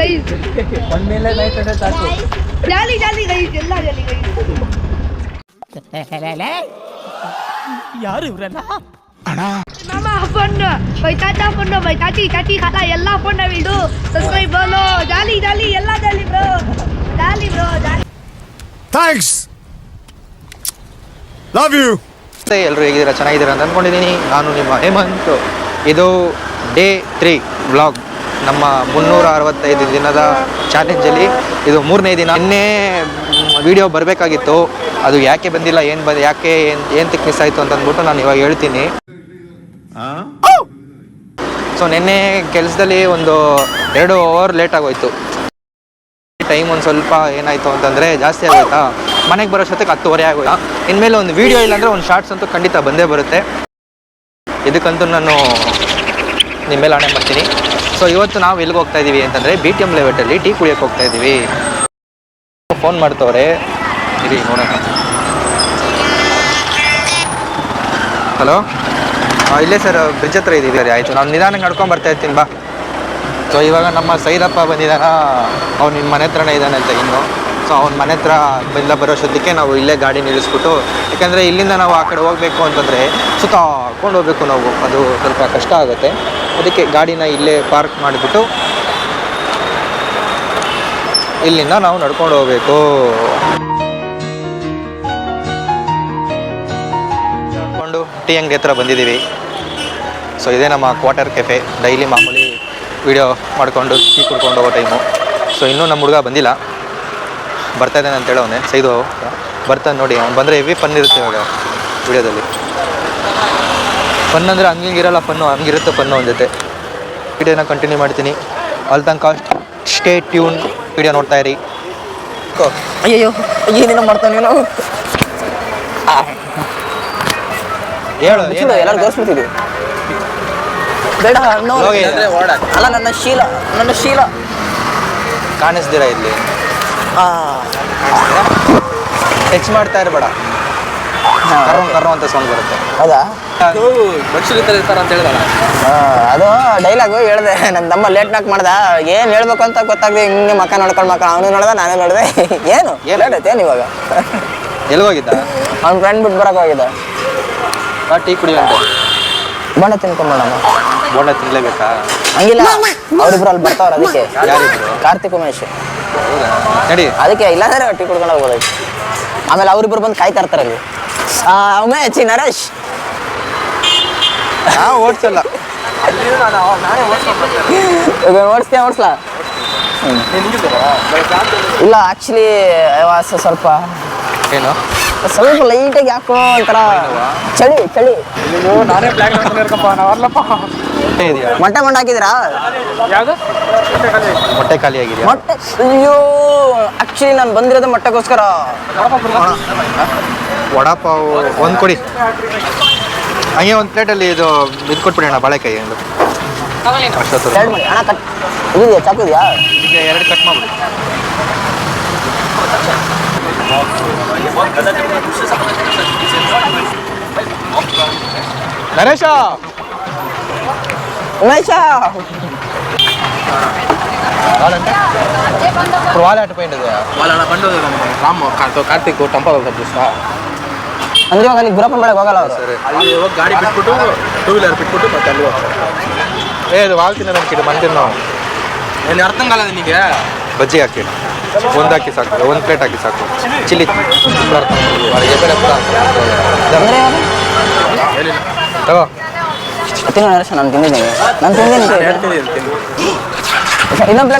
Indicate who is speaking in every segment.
Speaker 1: Guys guys
Speaker 2: ಒಂದ್ ಮೇಲೆ light ಅಂದ್ರೆ ಸಾಕು.
Speaker 1: ಜಾಲಿ ಜಾಲಿ ಗೈಸ್ ಎಲ್ಲ ಜಾಲಿ ಗೈಸ್
Speaker 2: ಯಾರು ಇವರಲ್ಲ
Speaker 1: ಮಾಮ ಫೋನ್ ಬೈ ತಾತ ಫೋನ್ ಬೈ ತಾತಿ ತಾತಿ ಖಾಲ ಎಲ್ಲ ಫೋನ್ ಇಡು ಸಬ್ಸ್ಕ್ರೈಬ್ ಬೋಲೋ ಜಾಲಿ ಜಾಲಿ ಎಲ್ಲ jolly bro jolly bro
Speaker 3: jolly. Thanks love
Speaker 4: you ಎಲ್ಲರೂ ಹೇಗಿದ್ದೀರಾ? ಚೆನ್ನಾಗಿದ್ದೀರಾ ಅಂತ ಅಂದ್ಕೊಂಡಿದ್ದೀನಿ. ನಾನು ನಿಮ್ಮ ಹೇಮಂತ್. ಇದು ಡೇ ತ್ರೀ ವ್ಲಾಗ್ ನಮ್ಮ ಮುನ್ನೂರ ಅರವತ್ತೈದು ದಿನದ ಚಾಲೆಂಜಲ್ಲಿ ಇದು ಮೂರನೇ ದಿನ. ನಿನ್ನೆ ವಿಡಿಯೋ ಬರಬೇಕಾಗಿತ್ತು. ಅದು ಯಾಕೆ ಬಂದಿಲ್ಲ ಏನು ಬಂದ ಯಾಕೆ ಏನು ಏನು ಮಿಸ್ ಆಯಿತು ಅಂತ ಅಂದ್ಬಿಟ್ಟು ನಾನು ಇವಾಗ ಹೇಳ್ತೀನಿ. ಸೊ ನಿನ್ನೆ ಕೆಲಸದಲ್ಲಿ ಒಂದು ಎರಡು ಅವರ್ ಲೇಟ್ ಆಗೋಯ್ತು. ಟೈಮ್ ಒಂದು ಸ್ವಲ್ಪ ಏನಾಯಿತು ಅಂತಂದರೆ ಜಾಸ್ತಿ ಆಗೋಯ್ತಾ? ಮನೆಗೆ ಬರೋ ಜೊತೆಗೆ ಹತ್ತುವರೆ ಆಗೋಯ್ತಾ? ಇನ್ಮೇಲೆ ಒಂದು ವೀಡಿಯೋ ಇಲ್ಲಾಂದರೆ ಒಂದು ಶಾರ್ಟ್ಸ್ ಅಂತೂ ಖಂಡಿತ ಬಂದೇ ಬರುತ್ತೆ. ಇದಕ್ಕಂತೂ ನಾನು ನಿಮ್ಮ ಮೇಲೆ ಆಣೆ ಮಾಡ್ತೀನಿ. ಸೊ ಇವತ್ತು ನಾವು ಎಲ್ಲಿಗೆ ಹೋಗ್ತಾ ಇದ್ದೀವಿ ಅಂತಂದರೆ ಬಿ ಟಿ ಎಂ ಲೆವೆಟಲ್ಲಿ ಟೀ ಕುಡಿಯೋಕ್ಕೆ ಹೋಗ್ತಾ ಇದ್ದೀವಿ ಫೋನ್ ಮಾಡ್ತವ್ರೆ. ಇರಿ, ನೋಡೋಣ. ಹಲೋ ಇಲ್ಲೇ ಸರ್ ಬ್ರಿಡ್ಜ್ ಹತ್ರ ಇದ್ದೀವಿ ಸರಿ, ಆಯಿತು. ನಾನು ನಿಧಾನಕ್ಕೆ ನಡ್ಕೊಂಡು ಬರ್ತಾ ಇರ್ತೀನಿ, ಬಾ. ಸೊ ಇವಾಗ ನಮ್ಮ ಸೈದಪ್ಪ ಬಂದಿದ್ದಾನ ಅವ್ನು ನಿಮ್ಮ ಮನೆ ಹತ್ರನೇ ಇದ್ದಾನೆ ಅಂತ ಇನ್ನು. ಸೊ ಅವ್ನ ಮನೆ ಹತ್ರ ಬೆಲ್ಲ ಬರೋಷ್ಟೊತ್ತಿಗೆ ನಾವು ಇಲ್ಲೇ ಗಾಡಿ ನಿಲ್ಲಿಸ್ಬಿಟ್ಟು, ಯಾಕಂದರೆ ಇಲ್ಲಿಂದ ನಾವು ಆ ಕಡೆ ಹೋಗಬೇಕು ಅಂತಂದರೆ ಸುತ್ತಾಕೊಂಡು ಹೋಗ್ಬೇಕು ನಾವು. ಅದು ಸ್ವಲ್ಪ ಕಷ್ಟ ಆಗುತ್ತೆ. ಅದಕ್ಕೆ ಗಾಡಿನ ಇಲ್ಲೇ ಪಾರ್ಕ್ ಮಾಡಿಬಿಟ್ಟು ಇಲ್ಲಿಂದ ನಾವು ನಡ್ಕೊಂಡು ಹೋಗ್ಬೇಕು. ನಡ್ಕೊಂಡು ಟೀ ಅಂಗಡಿ ಹತ್ರ ಬಂದಿದ್ದೀವಿ. ಸೊ ಇದೇ ನಮ್ಮ ಕ್ವಾರ್ಟರ್ ಕೆಫೆ ಡೈಲಿ ಮಾಮೂಲಿ ವಿಡಿಯೋ ಮಾಡಿಕೊಂಡು ಟೀ ಕುಡ್ಕೊಂಡು ಹೋಗೋ ಟೈಮು ಸೊ ಇನ್ನೂ ನಮ್ಮ ಹುಡುಗ ಬಂದಿಲ್ಲ. ಬರ್ತಾ ಇದ್ದಾನೆ ಅಂತ ಹೇಳೋನೆ ಸೈದು ಬರ್ತಾನೆ ನೋಡಿ, ಅವ್ನು ಬಂದರೆ ಹೆವಿ ಫನ್ ಇರುತ್ತೆ ಇವಾಗ ವಿಡಿಯೋದಲ್ಲಿ ಫನ್ ಅಂದರೆ ಇರಲ್ಲ ಫನ್ನು ಹಂಗಿರುತ್ತೆ ಫನ್ನು ಒಂದು ಜೊತೆ. ವಿಡಿಯೋನ ಕಂಟಿನ್ಯೂ ಮಾಡ್ತೀನಿ. ಅಲ್ಲಿ ತನಕ ಸ್ಟೇ ಟ್ಯೂನ್ ವಿಡಿಯೋ ನೋಡ್ತಾ ಇರಿ.
Speaker 5: ಅಯ್ಯೋ ಏನೇನೋ ಮಾಡ್ತಾನೆ ನೀನು.
Speaker 4: ಹೇಳು
Speaker 5: ಎಲ್ಲರೂ ಬೇಡ.
Speaker 4: ಹೋಗಿ.
Speaker 5: ಅಲ್ಲ ನನ್ನ ಶೀಲ ನನ್ನ ಶೀಲ.
Speaker 4: ಕಾಣಿಸ್ದಿರ ಇಲ್ಲಿ? ಟಚ್ ಮಾಡ್ತಾ ಇರಬೇಡ. ಕರ್ರೋ ಕರ್ರೋ ಅಂತ ಸೌಂಡ್ ಬರುತ್ತೆ.
Speaker 5: ಹೌದಾ?
Speaker 2: ಮನುಷ್ಯರು ತರ ಇರ್ತಾರ ಅಂತ ಹೇಳಿದಲ್ಲ
Speaker 5: ಅದು ಡೈಲಾಗು ಹೇಳ್ದೆ. ನನ್ನ ತಮ್ಮ ಲೇಟ್ ನಾಕ್ ಮಾಡ್ದ. ಏನ್ ಹೇಳ್ಬೇಕು ಅಂತ ಗೊತ್ತಾಗ್ದೆ. ಹಿಂಗೆ ಮಕ್ಕ ನೋಡ್ಕೊಂಡು ಮಕ್ಕ. ಅವನು ನೋಡ್ದ ನಾನು ನೋಡ್ದೆ. ಏನು?
Speaker 4: ಏನು?
Speaker 5: ಇವಾಗ?
Speaker 4: ಎಲ್ಲಿ ಹೋಗಿದ್ದ?
Speaker 5: ಅವ್ನ ಫ್ರೆಂಡ್ ಬಿಟ್ಟು ಬರಕ್ ಹೋಗಿದ್ದ.
Speaker 4: ಬಾ ಟೀ ಕುಡಿ
Speaker 5: ಬಣ್ಣ ತಿನ್ಕೊಂಬೋಣ
Speaker 4: ಬೋಂಡ ತಿನ್ಲೇಬೇಕಾ?
Speaker 5: ಹಂಗಿಲ್ಲ. ಅವ್ರಿಬ್ರು ಅಲ್ಲಿ ಬರ್ತಾವ್ರ ಅದಕ್ಕೆ.
Speaker 4: ಯಾರಿಬ್ರು?
Speaker 5: ಕಾರ್ತಿಕ್ ಉಮೇಶ್.
Speaker 4: ನಡಿ.
Speaker 5: ಅದಕ್ಕೆ ಇಲ್ಲಾಂದ್ರೆ ಟೀ ಕುಡ್ಕೊಂಡು ಹೋಗ್ಬೋದಾಯ್ತು ಆಮೇಲೆ ಅವ್ರಿಬ್ರು ಬಂದು ಕಾಯ್ತಾ ಇರ್ತಾರೆ ಅಲ್ಲಿ. ಆ, ಉಮೇಶ್ ನರೇಶ್.
Speaker 4: ನಾ ಓಡಿಸಲ್ಲ.
Speaker 5: ಈಗ ಓಡಿಸ್ತೀಯ ಓಡಿಸ್ಲಾ? ಇಲ್ಲ ಆಕ್ಚುಲಿ ಸ್ವಲ್ಪ
Speaker 4: ಏನು?
Speaker 5: ಸ್ವಲ್ಪ ಲೈಟಾಗಿ ಯಾಕೋ ಒಂಥರ ಚಳಿ ಚಳಿ.
Speaker 2: ನಾನೇ
Speaker 4: ಮೊಟ್ಟೆ ಇದೆಯಾ?
Speaker 5: ಮೊಟ್ಟೆ ಮೊಟ್ಟೆ ಹಾಕಿದಿರಾ
Speaker 2: ಯಾವ್ದು?
Speaker 4: ಮೊಟ್ಟೆ ಖಾಲಿ ಆಗಿದೆ
Speaker 5: ಮೊಟ್ಟೆ ಅಯ್ಯೋ ಆಕ್ಚುಲಿ ನಾನು ಬಂದಿರೋದು ಮೊಟ್ಟೆಗೋಸ್ಕರ.
Speaker 4: ವಡಾಪಾವ್ ಒಂದು ಕೊಡಿ. ಹಂಗೆ ಒಂದು ಪ್ಲೇಟಲ್ಲಿ ಇದು ಇದು ಕೊಟ್ಬಿಡಿ ಅಣ್ಣ ಬಾಳೆಕಾಯಿ ಒಂದು ಅಷ್ಟೊತ್ತು
Speaker 5: ಎರಡು ಮಾಡಿ ಅಣ್ಣ ಕಟ್ ಇದೆಯಾ ಚಾಕು ಇದೆಯಾ
Speaker 4: ಈಗ ಎರಡು ಕಟ್ ಮಾಡ್ಬಿಡಿ ನರೇಶ
Speaker 5: ಉಮೇಶ
Speaker 4: వాల్ అటుపోయింది
Speaker 2: వాళ్ళ బండి రామ్ కార్తిక్ ಟೆಂಪಲ್ చూస్తా
Speaker 5: ಅಂದ್ರೆ ಇವಾಗ ನೀವು ಗುರಪ್ಪನ ಬೆಳಗ್ಗೆ ಹೋಗಲ್ಲ ಅವರು.
Speaker 2: ಅಲ್ಲಿ ಹೋಗಿ ಗಾಡಿ ಬಿಟ್ಬಿಟ್ಟು ಟೂ ವೀಲರ್ ಬಿಟ್ಬಿಟ್ಟು ಮತ್ತೆ ಅಲ್ಲಿ ಹೋಗ್ತಾರೆ.
Speaker 4: ಏ ಇದು ವಾಲ್ತಿನ ನಮ್ಕಿಡು ಮಂತಿನ ನಾವು.
Speaker 2: ಏನು ಅರ್ಥಂಗಲ್ಲ ನಿಮಗೆ
Speaker 4: ಬಜ್ಜಿ ಹಾಕಿ. ಒಂದು ಹಾಕಿ ಸಾಕು ಒಂದು ಪ್ಲೇಟ್ ಹಾಕಿ ಸಾಕು. ಚಿಲ್ಲಿ ತಗೋ.
Speaker 5: ಇನ್ನೊಂದು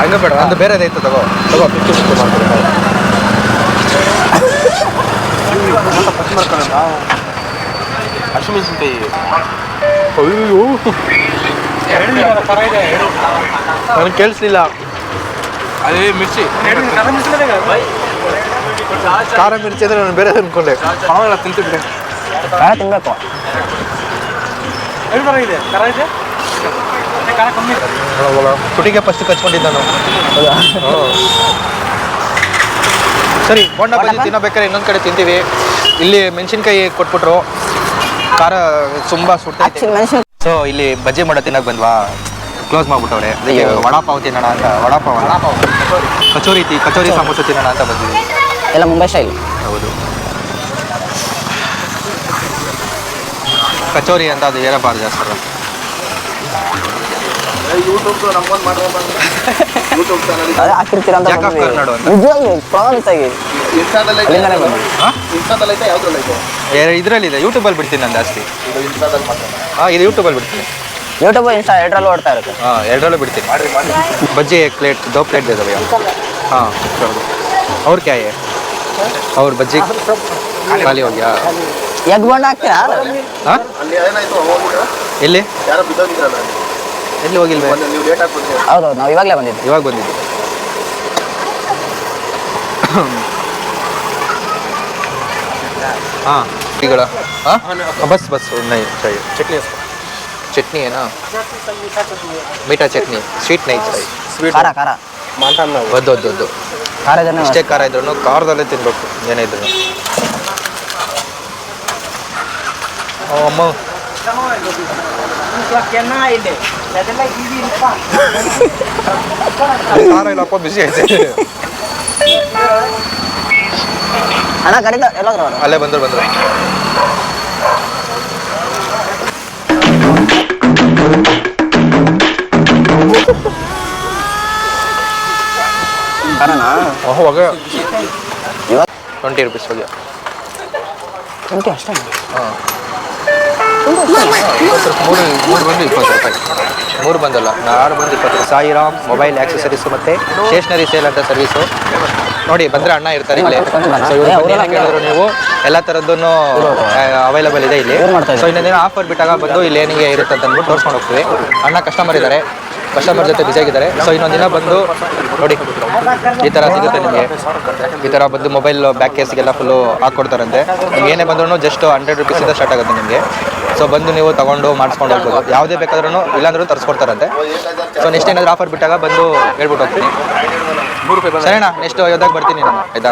Speaker 4: ಹಂಗೆ ಬೇಡ ಒಂದು ಬೇರೆದೈತೆ ತಗೋ ತಗೋ ಫಿಫ್ಟಿ ಫಿಫ್ಟಿ ಮಾಡ್ತಾರೆ
Speaker 2: ಹಸಿಮೆಣಸಿನ್ಕಾಯಿ
Speaker 4: ಅಯ್ಯೋ ನನಗೆ ಕೇಳಿಸ್ಲಿಲ್ಲ
Speaker 2: ಅದೇ ಮಿರ್ಚಿ
Speaker 4: ಖಾರ ಮಿರ್ಚಿ ಅಂದ್ರೆ ನಾನು ಬೇರೆ ಅನ್ಕೊಂಡೆ
Speaker 2: ಪರವಾಗಿಲ್ಲ ತಿಂತಿದ್ರೆ
Speaker 5: ಖಾರ ತಿನ್ಬೇಕು
Speaker 4: ತುಟಿಗೆ ಫಸ್ಟ್ ಕಚ್ಕೊಂಡಿದ್ದ ನಾನು. ಸರಿ ಬೋಂಡ ಬಜ್ಜಿ ತಿನ್ನಬೇಕಾದ್ರೆ ಇನ್ನೊಂದು ಕಡೆ ತಿಂತೀವಿ. ಇಲ್ಲಿ ಮೆಣಸಿನ್ಕಾಯಿ ಕೊಟ್ಬಿಟ್ರು. ಖಾರ ತುಂಬ
Speaker 5: ಸುಟ್ಟ
Speaker 4: ಸೊ ಇಲ್ಲಿ ಬಜ್ಜಿ ಮಾಡೋ ತಿನ್ನಕ್ಕೆ ಬಂದ್ವಾ? ಕ್ಲೋಸ್ ಮಾಡ್ಬಿಟ್ಟವ್ರೆ. ಅದಕ್ಕೆ. ವಡಾಪಾವ್ ತಿನ್ನೋಣ ಅಂತ. ವಡಾಪಾವ್ ವಡಾಪಾವ್. ಕಚೋರಿ ತಿ ಕಚೋರಿ ಸಮೋಸ ತಿನ್ನೋಣ ಅಂತ ಬಂದಿದ್ವಿ
Speaker 5: ಎಲ್ಲ ಮುಂಬೈ ಸ್ಟೈಲ್
Speaker 4: ಹೌದು. ಕಚೋರಿ ಅಂತ ಅದು ಏರಬಾರ್ದು ಸರ್
Speaker 2: ಯೂಟ್ಯೂಬ್ ನಮ್ಗೊಂದು ಯೂಟ್ಯೂಬ್ ಚಾನಲ್
Speaker 5: ಹಾಕಿರ್ತೀರ ಅಂತ
Speaker 2: ಇನ್ಸ್ಟಾದಲ್ಲಿ ಇದರಲ್ಲಿ
Speaker 4: ಇದೆ. ಯೂಟ್ಯೂಬಲ್ಲಿ ಬಿಡ್ತೀನಿ ನಾನು ಜಾಸ್ತಿ.
Speaker 2: ಇದು ಇನ್ಸ್ಟಾದಲ್ಲಿ ಮಾತ್ರ
Speaker 4: ಹಾಂ ಇದು ಯೂಟ್ಯೂಬಲ್ಲಿ ಬಿಡ್ತೀನಿ.
Speaker 5: ಯೂಟ್ಯೂಬ್ ಇನ್ಸ್ಟಾ ಎರಡರಲ್ಲೂ ಓಡ್ತಾ ಇರುತ್ತೆ.
Speaker 4: ಹಾಂ ಎರಡರಲ್ಲೂ ಬಿಡ್ತೀನಿ. ಬಜ್ಜಿ ಎಗ್ ಪ್ಲೇಟ್ ದೋ ಪ್ಲೇಟ್ ಇದಾವೆ ಹಾಂ ಅವ್ರ ಕ್ಯಾಯೆ? ಅವ್ರ ಬಜ್ಜಿ ಖಾಲಿ ಹೋಗ್ಯಾ?
Speaker 5: ಎಗ್ ಬೋಂಡ್ ಹಾಕ್ತೀರಾ?
Speaker 2: ಅಲ್ಲಿ ಏನಾಯ್ತು?
Speaker 4: ಎಲ್ಲಿ? ಎಲ್ಲಿ ಹೋಗಿಲ್ವ?
Speaker 5: ಹೌದೌದು ನಾವು ಇವಾಗಲೇ ಬಂದಿದ್ದು
Speaker 4: ಇವಾಗ ಬಂದಿದ್ದು ಹಾಂ. ಬಸ್ ಬಸ್ ನೈ ಚಾಯ್ ಚಟ್ನಿ ಚಟ್ನಿ ಏನಾ? ಮೀಠಾ ಚಟ್ನಿ ಸ್ವೀಟ್ ನೈ ಚಾಯ್
Speaker 2: ಸ್ವೀಟ್
Speaker 5: ಖಾರ ಖಾರ.
Speaker 4: ಒದ್ದು ಒದ್ದು ಒದ್ದು.
Speaker 5: ಖಾರ ಇದನ್ನು
Speaker 4: ಖಾರ ಇದ್ರೂ ಖಾರದಲ್ಲೇ ತಿನ್ಬೇಕು ಏನೇ ಇದ್ರು ಅಮ್ಮ. ಖಾರ ಇಲ್ಲಪ್ಪ ಬಿಸಿ ಐತೆ
Speaker 5: ಅಣ್ಣ ಕರೀತಾ ಎಲ್ಲೋದ್ರು ಅವರು
Speaker 4: ಅಲ್ಲೇ ಬಂದ್ರು ಬಂದ್ರು
Speaker 5: ಖಾರನಾ
Speaker 4: ಓಹೋ ಹೋಗ
Speaker 5: ಇವಾಗ
Speaker 4: ಟ್ವೆಂಟಿ ರುಪೀಸ್ ಹೋಗಿ
Speaker 5: ಟ್ವೆಂಟಿ
Speaker 4: ಮೂರು ಮೂರು ಬಂದು ಇಪ್ಪತ್ತು ರೂಪಾಯಿ ಮೂರು ಬಂದಲ್ಲ ನಾರು ಬಂದು ಇಪ್ಪತ್ತು. ಸಾಯಿರಾಮ್, ಮೊಬೈಲ್ ಆಕ್ಸೆಸರೀಸ್ ಮತ್ತೆ ಸ್ಟೇಷನರಿ ಸೇಲ್ ಅಂತ ಸರ್ವಿಸು ನೋಡಿ, ಬಂದರೆ ಅಣ್ಣ ಇರ್ತಾರೆ ಇಲ್ಲಿ. ಕೇಳಿದ್ರು ನೀವು, ಎಲ್ಲ ಥರದ್ದನ್ನು ಅವೈಲಬಲ್ ಇದೆ ಇಲ್ಲಿ? ಸೊ ಇನ್ನೊಂದಿನ ಆಫರ್ ಬಿಟ್ಟಾಗ ಬಂದು ಇಲ್ಲಿ ಏನಿಗೆ ಇರುತ್ತೆ ಅಂತ ಅಂದ್ಬಿಟ್ಟು ತೋರಿಸ್ಕೊಂಡು ಹೋಗ್ತೀವಿ. ಅಣ್ಣ ಕಸ್ಟಮರ್ ಇದ್ದಾರೆ. ಕಸ್ಟಮರ್ ಜೊತೆ ಬಿಸಿಯಾಗಿದ್ದಾರೆ ಸೊ ಇನ್ನೊಂದಿನ ಬಂದು ನೋಡಿ, ಈ ಥರ ಸಿಗುತ್ತೆ ನಿಮಗೆ. ಈ ಥರ ಬಂದು ಮೊಬೈಲ್ ಬ್ಯಾಕ್ ಕೇಸಿಗೆಲ್ಲ ಫುಲ್ಲು ಹಾಕ್ಕೊಡ್ತಾರಂತೆ ನಿಮ್ಗೆ ಏನೇ ಬಂದ್ರೂ ಜಸ್ಟ್ ಹಂಡ್ರೆಡ್ ರುಪೀಸಿಂದ ಸ್ಟಾರ್ಟ್ ಆಗುತ್ತೆ ನಿಮಗೆ. ಸೊ ಬಂದು ನೀವು ತಗೊಂಡು ಮಾಡಿಸ್ಕೊಂಡು ಹೋಗ್ಬೋದು. ಯಾವುದೇ ಬೇಕಾದ್ರೂ ಇಲ್ಲಾಂದ್ರೂ ತರಿಸ್ಕೊಡ್ತಾರಂತೆ. ಸೊ ನೆಕ್ಸ್ಟ್ ಏನಾದರೂ ಆಫರ್ ಬಿಟ್ಟಾಗ ಬಂದು ಹೇಳ್ಬಿಟ್ಟು ಹೋಗ್ತೀನಿ. ಸರಿನಾ? ನೆಕ್ಸ್ಟ್ ಯಾವ್ದಾಗ ಬರ್ತೀನಿ ನಾನು. ಆಯ್ತಾ?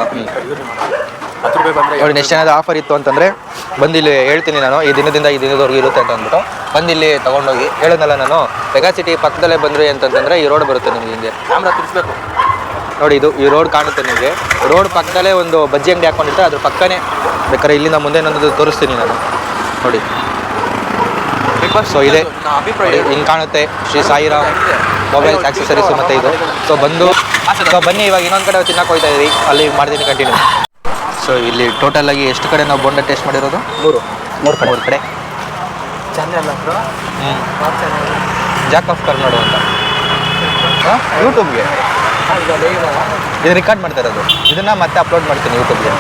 Speaker 4: ನೋಡಿ ನೆಕ್ಸ್ಟ್ ಏನಾದರೂ ಆಫರ್ ಇತ್ತು ಅಂತಂದರೆ ಬಂದು ಇಲ್ಲಿ ಹೇಳ್ತೀನಿ ನಾನು. ಈ ದಿನದಿಂದ ಈ ದಿನದವರೆಗೂ ಇರುತ್ತೆ ಅಂತ ಅಂದ್ಬಿಟ್ಟು ಬಂದು ಇಲ್ಲಿ ತೊಗೊಂಡೋಗಿ ಹೇಳೋದಲ್ಲ ನಾನು. ಮೆಗಾ ಸಿಟಿ ಪಕ್ಕದಲ್ಲೇ ಬಂದ್ರಿ ಅಂತಂತಂದರೆ ಈ ರೋಡ್ ಬರುತ್ತೆ ನಿಮಗೆ ಹಿಂಗೆ.
Speaker 2: ಕ್ಯಾಮ್ರಾ
Speaker 4: ನೋಡಿ ಇದು ಈ ರೋಡ್ ಕಾಣುತ್ತೆ ನಿಮಗೆ. ರೋಡ್ ಪಕ್ಕದಲ್ಲೇ ಒಂದು ಬಜ್ಜಿ ಅಂಗಡಿ ಹಾಕ್ಕೊಂಡಿರ್ತಾರೆ ಅದ್ರ ಪಕ್ಕನೇ ಬೇಕಾದ್ರೆ ಇಲ್ಲಿಂದ ಮುಂದೆ ನಂದು ತೋರಿಸ್ತೀನಿ ನಾನು. ನೋಡಿ. ಸೊ ಇದೆ. ಹಿಂಗೆ ಕಾಣುತ್ತೆ ಶ್ರೀ ಸಾಯಿರಾಮ್ ಮೊಬೈಲ್ಸ್ ಆಕ್ಸೆಸರೀಸ್ ಮತ್ತೆ ಇದು. ಸೊ ಬಂದು ಸೊ ಬನ್ನಿ ಇವಾಗ ಇನ್ನೊಂದು ಕಡೆ ತಿನ್ನಕ್ಕೆ ಹೋಗ್ತಾ ಇದೀವಿ. ಅಲ್ಲಿ ಮಾಡ್ತೀನಿ ಕಂಟಿನ್ಯೂ ಸೊ ಇಲ್ಲಿ ಟೋಟಲ್ ಆಗಿ ಎಷ್ಟು ಕಡೆ ನಾವು ಬೋಂಡ ಟೇಸ್ಟ್ ಮಾಡಿರೋದು? ಮೂರು. ಮೂರು ಕಡೆ. ಮೂರು ಕಡೆ. ಜಾಕ್ ಆಫ್ ಕರ್ನಾಡು ಅಂತ. ಯೂಟ್ಯೂಬ್ಗೆ ಇದು ರೆಕಾರ್ಡ್ ಮಾಡ್ತಾ ಇರೋದು. ಇದನ್ನ ಮತ್ತೆ ಅಪ್ಲೋಡ್ ಮಾಡ್ತೀನಿ ಯೂಟ್ಯೂಬ್ಗೆ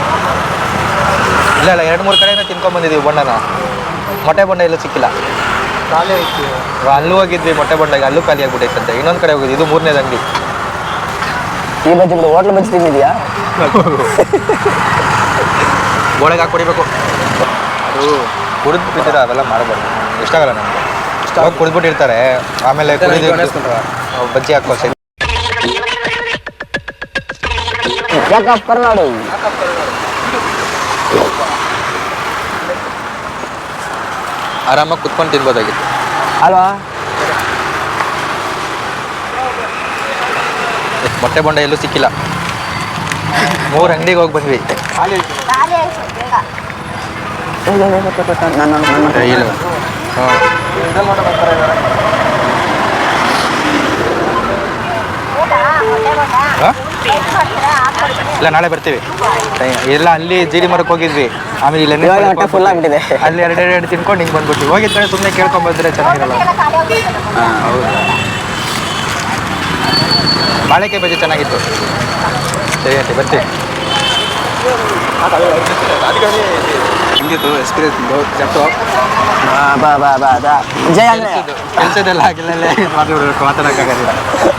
Speaker 4: ಇಲ್ಲ ಇಲ್ಲ ಎರಡು ಮೂರು ಕಡೆಯಿಂದ ತಿನ್ಕೊಂಬಂದಿದ್ದೀವಿ ಬೊಂಡನ ಮೊಟ್ಟೆ ಬೊಂಡ ಎಲ್ಲೂ ಸಿಕ್ಕಿಲ್ಲ. ಅಲ್ಲೂ ಹೋಗಿದ್ವಿ ಮೊಟ್ಟೆ ಬಂದಾಗ ಅಲ್ಲೂ ಖಾಲಿ ಆಗ್ಬಿಟ್ಟೈತಂತೆ ಇನ್ನೊಂದು ಕಡೆ ಹೋಗಿದ್ವಿ ಇದು ಮೂರನೇ ಅಂಗಡಿ.
Speaker 5: ಈ ಬಜ್ಜಿ ಬಿಡು ಹೋಟ್ಲ್ ಬಜ್ಜಿ ತಿಂದಿದ್ಯಾ?
Speaker 4: ಒಳಗೆ ಹಾಕಿ ಕುಡಿಬೇಕು. ಅದು ಕುಡಿದು ಬಿಟ್ಟಿರ ಅವೆಲ್ಲ ಮಾಡಬಾರ್ದು. ಇಷ್ಟ ಆಗಲ್ಲ ನನಗೆ ಇಷ್ಟ ಕುಡಿದ್ಬಿಟ್ಟಿರ್ತಾರೆ. ಆಮೇಲೆ ಕುಡಿದು ಬಜ್ಜಿ ಹಾಕೋ ಸರಿ.
Speaker 5: ಯಾಕಪ್ಪ ಕರ್ನಾಡು?
Speaker 4: ಆರಾಮಾಗಿ ಕುತ್ಕೊಂಡು ತಿನ್ಬೋದಾಗಿತ್ತು.
Speaker 5: ಅಲ್ವಾ?
Speaker 4: ಮೊಟ್ಟೆ ಬೊಂಡ ಎಲ್ಲೂ ಸಿಕ್ಕಿಲ್ಲ. ಮೂರು ಅಂಗಡಿಗೆ ಹೋಗಿ ಬಂದ್ವಿ. ಹಾಂ? ಇಲ್ಲ ನಾಳೆ ಬರ್ತೀವಿ. ಎಲ್ಲ ಅಲ್ಲಿ ಜೀಡಿ ಮರಕ್ಕೆ ಹೋಗಿದ್ವಿ. ಆಮೇಲೆ ಇಲ್ಲಿ
Speaker 5: ಫುಲ್ ಆಗ್ಬಿಟ್ಟಿದೆ.
Speaker 4: ಅಲ್ಲಿ ಎರಡು ಎರಡು ತಿನ್ಕೊಂಡು ಹಿಂಗೆ ಬಂದ್ಬಿಟ್ಟು ಹೋಗಿದ್ ಕಡೆ ಸುಮ್ಮನೆ ಕೇಳ್ಕೊಂಬಂದ್ರೆ ಚೆನ್ನಾಗಿರಲ್ಲ. ಹೌದು. ಬಾಳೆಕಾಯಿ ಬಜೆ ಚೆನ್ನಾಗಿತ್ತು. ಸರಿ ಆಂಟಿ ಬರ್ತೀವಿ.
Speaker 2: ಹಿಂಗಿತ್ತು ಎಕ್ಸ್ಪೀರಿಯನ್ಸ್ ಜಪ್ಟು
Speaker 5: ಬಾ ಬಾ ಬಾ ಬಾ ಜಯ
Speaker 4: ಕೆಲಸದೆಲ್ಲ ಆಗಿಲ್ಲ ಮಾತಾಡಬೇಕು ಮಾತಾಡೋಕ್ಕಾಗಲ್ಲ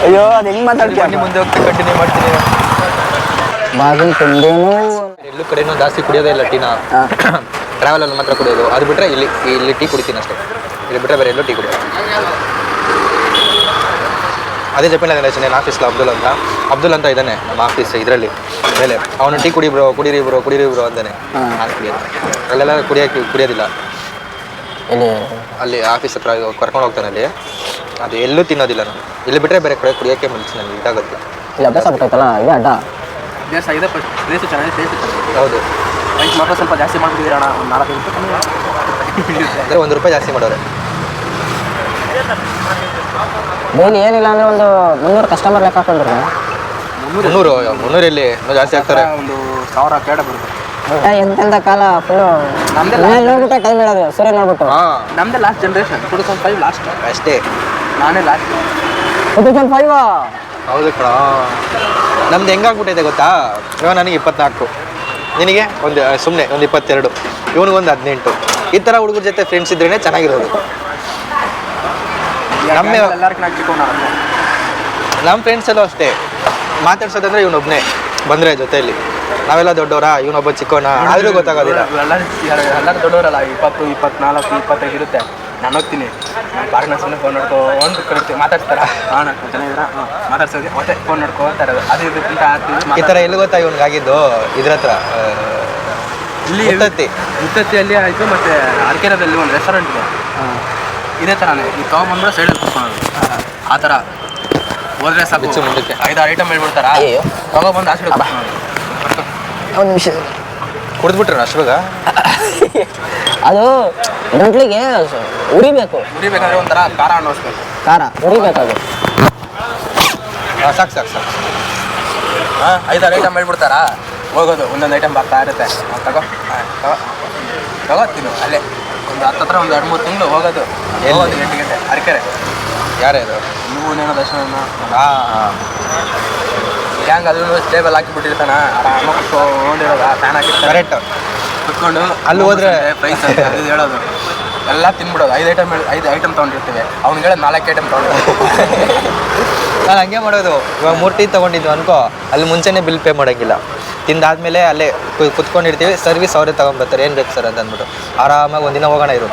Speaker 5: ಅಯ್ಯೋ ಅದು ಹೆಂಗ್ ಮಾತಾಡ್ತೀನಿ
Speaker 4: ಬನ್ನಿ ಮುಂದೆ ಹೋಗ್ತಾ ಕಂಟಿನ್ಯೂ ಮಾಡ್ತೀನಿ.
Speaker 5: ಬಾಗಿಲು ತುಂಬೇನು
Speaker 4: ಎಲ್ಲೂ ಕಡೆನೂ ಜಾಸ್ತಿ ಕುಡಿಯೋದೇ ಇಲ್ಲ ಟೀನ. ಟ್ರಾವೆಲಲ್ಲಿ ಮಾತ್ರ ಕುಡಿಯೋದು. ಅದು ಬಿಟ್ಟರೆ ಇಲ್ಲಿ ಇಲ್ಲಿ ಟೀ ಕುಡಿತೀನಿ ಅಷ್ಟೇ. ಇಲ್ಲಿ ಬಿಟ್ಟರೆ ಬೇರೆ ಎಲ್ಲೂ ಟೀ ಕುಡಿಯೋದು ಅದೇ ಜಪಿನ ಗಣೇಶ್ ಏನು ಆಫೀಸ್ಲ ಅಬ್ದುಲ್ ಅಂತ. ಅಬ್ದುಲ್ ಅಂತ ಇದ್ದಾನೆ ನಮ್ಮ ಆಫೀಸ್ ಇದರಲ್ಲಿ. ಮೇಲೆ ಅವನು ಟೀ ಕುಡಿ ಬ್ರೋ ಕುಡೀರಿ ಬ್ರೋ ಕುಡೀರಿ ಬ್ರೋ ಅಂತಾನೆ. ನಾನು ಕುಡಿಯೋದು ಅಲ್ಲೆಲ್ಲ ಕುಡಿಯೋಕ್ಕೆ ಕುಡಿಯೋದಿಲ್ಲ.
Speaker 5: ಇಲ್ಲಿ
Speaker 4: ಅಲ್ಲಿ ಆಫೀಸ್ ಹತ್ರ ಕರ್ಕೊಂಡು ಹೋಗ್ತಾನೆ ಅಲ್ಲಿ. ಅದು ಎಲ್ಲೂ ತಿನ್ನೋದಿಲ್ಲ ನಾನು. ಇಲ್ಲಿ ಬಿಟ್ಟರೆ ಬೇರೆ ಕಡೆ ಕುಡಿಯೋಕ್ಕೆ ಮನಸ್ಸು ನನಗೆ ಇದಾಗುತ್ತೆ.
Speaker 5: ಇಲ್ಲಿ ಅಭ್ಯಾಸ ಆಗ್ಬಿಟ್ಟೈತಲ್ಲ ಇದೆ ಅಡ್ಡ.
Speaker 2: ದೇಶ ಇದೆ ಪ್ಲೇಸು
Speaker 4: ಹೌದು.
Speaker 2: ಮಾತ್ರ ಸ್ವಲ್ಪ ಜಾಸ್ತಿ ಮಾಡ್ಬಿಟ್ಟಿದ್ದೀರಣ್ಣ ಒಂದು ನಾಲ್ಕು ರೂಪಾಯಿ
Speaker 4: ಅಂದರೆ ಒಂದು ರೂಪಾಯಿ ಜಾಸ್ತಿ ಮಾಡೋರೆ.
Speaker 5: ಡೈಲಿ ಏನಿಲ್ಲ ಅಂದ್ರೆ ಒಂದು ಮುನ್ನೂರು ಕಸ್ಟಮರ್ ಲೆಕ್ಕ ಹಾಕೊಂಡ್ರು
Speaker 4: ಮುನ್ನೂರು ಮುನ್ನೂರಲ್ಲಿ ಇಲ್ಲಿ ಜಾಸ್ತಿ ಆಗ್ತಾರೆ.
Speaker 2: ಒಂದು ಸಾವಿರ ಕೆರಡೆ ಬರುತ್ತೆ.
Speaker 5: ಎಂತೆಂತ ಕಾಲ ಫುಲ್ಲು
Speaker 2: ನಮ್ದೆಲ್ಲ
Speaker 5: ಮೇಲೆ ನೋಡ್ಬಿಟ್ಟೆ ಟೈಮ್ ಹೇಳೋದು ಸೂರ್ಯ ನೋಡ್ಬಿಟ್ಟು.
Speaker 4: ಹಾಂ.
Speaker 2: ನಮ್ದೇ last generation two thousand five last
Speaker 4: ಅಷ್ಟೇ.
Speaker 2: ನಾನೇ ಲಾಸ್ಟ್
Speaker 5: ಟೂ ತೌಸಂಡ್ ಫೈವ್
Speaker 4: ಹೌದು ಕಣ. ನಮ್ದು ಹೆಂಗಾಗ್ಬಿಟ್ಟೈತೆ ಗೊತ್ತಾ? ಇವಾಗ ನನಗೆ ಇಪ್ಪತ್ನಾಲ್ಕು. ನಿನಗೆ? ಒಂದು ಸುಮ್ಮನೆ ಒಂದು ಇಪ್ಪತ್ತೆರಡು. ಇವನಿಗೊಂದು ಹದಿನೆಂಟು. ಈ ಥರ ಹುಡುಗರ ಜೊತೆ ಫ್ರೆಂಡ್ಸ್ ಇದ್ರೇ ಚೆನ್ನಾಗಿರೋದು. ನಮ್ಮ
Speaker 2: ಎಲ್ಲರಿಗೂ ನಾನು ಚಿಕ್ಕವನ
Speaker 4: ನಮ್ಮ ಫ್ರೆಂಡ್ಸ್ ಎಲ್ಲೂ ಅಷ್ಟೇ. ಮಾತಾಡ್ಸೋದಂದ್ರೆ ಇವನೊಬ್ಬನೇ ಬಂದರೆ ಜೊತೆಯಲ್ಲಿ ನಾವೆಲ್ಲ ದೊಡ್ಡವರ ಇವನೊಬ್ಬ ಚಿಕ್ಕೋಣ ಆದ್ರೂ ಗೊತ್ತಾಗೋದಿಲ್ಲ.
Speaker 2: ಎಲ್ಲರೂ ಎಲ್ಲರೂ ದೊಡ್ಡವರಲ್ಲ ಇಪ್ಪತ್ತು ಇಪ್ಪತ್ನಾಲ್ಕು ಇಪ್ಪತ್ತೈದು ಇರುತ್ತೆ. ನಾನು ಹೋಗ್ತೀನಿ. ಬಾಗಿನ ಸುಮ್ಮನೆ ಫೋನ್ ನೋಡ್ಕೊಂಡು ಕರೆಕ್ಟ್ ಮಾತಾಡ್ತಾರ ಹಾಂ. ಚೆನ್ನಾಗಿದ್ರ ಹಾಂ. ಮಾತಾಡ್ಸೋದು ಮತ್ತೆ ಫೋನ್ ನೋಡ್ಕೋ ಹೋಗ್ತಾರೆ ಅದು ಇದು ಅಂತ ಆಡ್ತೀವಿ
Speaker 4: ಈ ಥರ ಎಲ್ಲಿ ಗೊತ್ತಾ ಇವನಿಗಾಗಿದ್ದು? ಇದ್ರ ಹತ್ರ
Speaker 2: ಇಲ್ಲಿ
Speaker 4: ಮುತ್ತತ್ತಿ.
Speaker 2: ಮುತ್ತತ್ತಿಯಲ್ಲಿ ಆಯಿತು ಮತ್ತು ಅರ್ಕೆರದಲ್ಲಿ ಒಂದು ರೆಸ್ಟೋರೆಂಟ್ ಇದೆ. ಇದೇ ಥರನೇ ಈ ತೊಗೊಂಬಂದ್ರೆ ಸೈಡಲ್ಲಿ ಕೂತ್ಕೊಳ್ಳೋದು. ಆ ಥರ. ಹೋದ್ರೆ ಸಾಕು.
Speaker 4: ಬಿಚ್ಚು ಮುಂದಕ್ಕೆ.
Speaker 2: ಐದಾರು ಐಟಮ್ ಹೇಳ್ಬಿಡ್ತಾರ?
Speaker 5: ಅಯ್ಯೋ.
Speaker 2: ತಗೊಬಂದು ಆಚೆ ಕೂತ್ಕೊಳ್ಳೋದು.
Speaker 5: ಒಂದು ನಿಮಿಷ.
Speaker 4: ಕುಡಿದ್ಬಿಟ್ರೆ ಅಶ್ವಾಗ?
Speaker 5: ಅದು ಗಂಟ್ಲಿಗೆ ಉರಿಬೇಕು.
Speaker 2: ಉರಿಬೇಕಾದ್ರೆ ಒಂಥರ ಖಾರ ಅನ್ನಿಸ್ಬೇಕು.
Speaker 5: ಖಾರ. ಉರಿಬೇಕಾದ್ರೆ.
Speaker 4: ಸಾಕು ಸಾಕು ಸಾಕು.
Speaker 2: ಹಾಂ ಐದಾರು ಐಟಮ್ ಹೇಳ್ಬಿಡ್ತಾರಾ? ಹೋಗೋದು. ಒಂದೊಂದು ಐಟಮ್ ಬರ್ತಾ ಇರುತ್ತೆ. ಆ, ತಗೋ. ಆ, ತಗೋ. ತಗೋ ತಿನ್ನು. ಅಲ್ಲೇ. ಒಂದು ಹತ್ತು ಹತ್ರ ಒಂದು ಎರಡು ಮೂರು ತಿಂಗಳು ಹೋಗೋದು. ಹೋಗೋದು ಎಂಟು ಗಂಟೆ. ಅರಕೆರೆ.
Speaker 4: ಯಾರೇ ಇದು
Speaker 2: ನೀವು ನೇನೋ ದರ್ಶನ
Speaker 4: ಹ್ಯಾಂಗ ಹಾಂ
Speaker 2: ಗ್ಯಾಂಗ್ ಅದು ಸ್ಟೇಬಲ್ ಹಾಕಿಬಿಟ್ಟಿರ್ತಾನ ಕುತ್ಕೊಂಡಿರೋದು. ಫ್ಯಾನ್ ಹಾಕಿರ್ತಾರೆ
Speaker 4: ಕರೆಕ್ಟ್
Speaker 2: ಕುತ್ಕೊಂಡು
Speaker 4: ಅಲ್ಲಿ ಹೋದ್ರೆ-
Speaker 2: ಪ್ರೈಸ್ ಅಂತ ಅದು ಹೇಳೋದು. ಎಲ್ಲ ತಿನ್ಬಿಡೋದು. ಐದು ಐಟಮ್ ಐದು ಐಟಮ್ ತೊಗೊಂಡಿರ್ತೀವಿ. ಅವ್ನಿಗೆ ಹೇಳೋದು ನಾಲ್ಕು ಐಟಮ್ ತೊಗೊಂಡು.
Speaker 4: ನಾನು ಹಂಗೆ ಮಾಡೋದು. ಇವಾಗ ಮೂರು ಟೀ ತೊಗೊಂಡಿದ್ವಿ ಅನ್ಕೋ. ಅಲ್ಲಿ ಮುಂಚೆನೇ ಬಿಲ್ ಪೇ ಮಾಡೋಂಗಿಲ್ಲ. ತಿಂದಾದ್ಮೇಲೆ ಅಲ್ಲೇ ಕುತ್ಕೊಂಡಿರ್ತೀವಿ ಸರ್ವಿಸ್ ಅವರೇ ತೊಗೊಂಡ್ಬರ್ತಾರೆ. ಏನು ಬೇಕು ಸರ್ ಅಂತ ಅಂದ್ಬಿಟ್ಟು ಆರಾಮಾಗಿ ಒಂದಿನ ಹೋಗೋಣ ಇರು.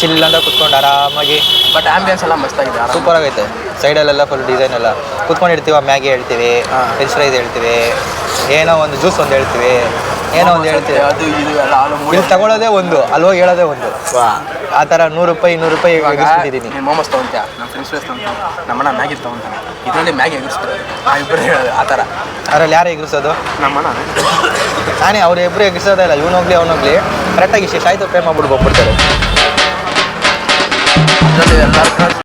Speaker 4: ಚಿಲ್ ಅಂತ ಕುತ್ಕೊಂಡು ಆರಾಮಾಗಿ.
Speaker 2: ಬಟ್ ಆಂಬಿಯನ್ಸ್ ಎಲ್ಲ ಮಸ್ತಾಗಿದೆ
Speaker 4: ಸೂಪರ್ ಆಗೈತೆ. ಸೈಡಲ್ಲೆಲ್ಲ ಫುಲ್ ಡಿಸೈನ್ ಎಲ್ಲ. ಕುತ್ಕೊಂಡಿರ್ತೀವಿ ಮ್ಯಾಗಿ ಹೇಳ್ತೀವಿ ಫ್ರೆಂಚ್ ಫ್ರೈಸ್ ಹೇಳ್ತೀವಿ ಏನೋ ಒಂದು ಜ್ಯೂಸ್ ಒಂದು ಹೇಳ್ತೀವಿ. ಏನೋ ಒಂದು ಹೇಳ್ತೀವಿ.
Speaker 2: ಅದು ಇದು ಎಲ್ಲ ಹಾಲು
Speaker 4: ಇಲ್ಲಿ ತಗೊಳ್ಳೋದೇ ಒಂದು ಅಲ್ಲಿ ಹೋಗಿ ಹೇಳೋದೇ ಒಂದು. ಆ ಥರ ನೂರು ರೂಪಾಯಿ ಇನ್ನೂರು ರೂಪಾಯಿ ಎಗಿಸ್ಬಿಟ್ಟಿದ್ದೀನಿ
Speaker 2: ನೀನು ಮೋಮೋಸ್ ತೊಗೊಂತ್ಯಾ? ನಮ್ಮ ಫ್ರೆಂಡ್ಸ್ ಫ್ರೆಂಡ್ಸ್ ತೊಗೊಂತ ನಮ್ಮಣ್ಣ ಮ್ಯಾಗಿ ತೊಗೊಂತಾನೆ. ಇದರಲ್ಲಿ ಮ್ಯಾಗಿ ಎಗಿಸ್ತಾರೆ ಆ ಇಬ್ಬರು ಹೇಳೋದು ಆ ಥರ.
Speaker 4: ಅದರಲ್ಲಿ ಯಾರು ಎಗ್ರಿಸೋದು?
Speaker 2: ನಮ್ಮಣ್ಣ
Speaker 4: ನಾನೇ ಅವ್ರು ಇಬ್ಬರು ಎಗ್ರಿಸೋದೇ ಇಲ್ಲ. ಇವನೋಗ್ಲಿ ಅವನೋಗ್ಲಿ ಕರೆಕ್ಟಾಗಿ ಇಷ್ಟು ಆಯ್ತು ಪೇ ಮಾಡ್ಬಿಟ್ಟು ಹೋಗ್ಬಿಡ್ತಾರೆ
Speaker 2: ಅದರಲ್ಲಿ ಎಲ್ಲರೂ